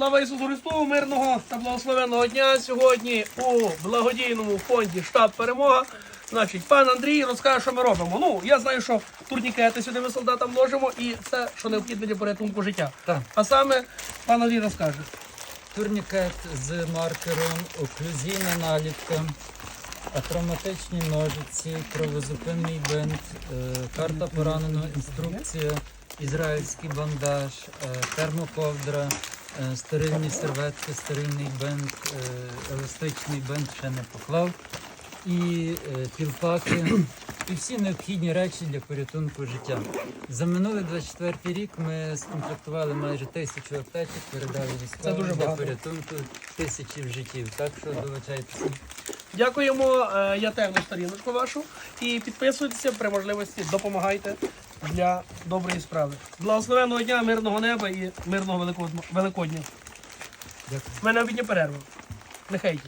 Слава Ісусу Христу, мирного та благословенного дня сьогодні у благодійному фонді штаб перемога. Значить, пан Андрій розкаже, що ми робимо. Ну, я знаю, що турнікети сюди ми солдатам ложимо, і це, що необхідно для порятунку життя. Так. А саме пан Андрій розкаже. Турнікет з маркером, оклюзійна наліпка, атравматичні ножиці, кровозупинний бинт, е, карта пораненого, інструкція, ізраїльський бандаж, е, термоковдра, стерильні серветки, стерильний бинт, е, еластичний бинт ще не поклав. І е, півпаки, і всі необхідні речі для порятунку життя. За минулий 24 рік ми скомплектували майже тисячу аптечок, передали військовим для багато. порятунку тисячі життів. Так що долучайтеся. Дякуємо. е, Я тегну сторіночку вашу. І підписуйтеся при можливості, допомагайте для доброї справи. Благословенного дня, мирного неба і мирного Великодня- Великодня. Дякую. У мене обідня перерва. Нехай.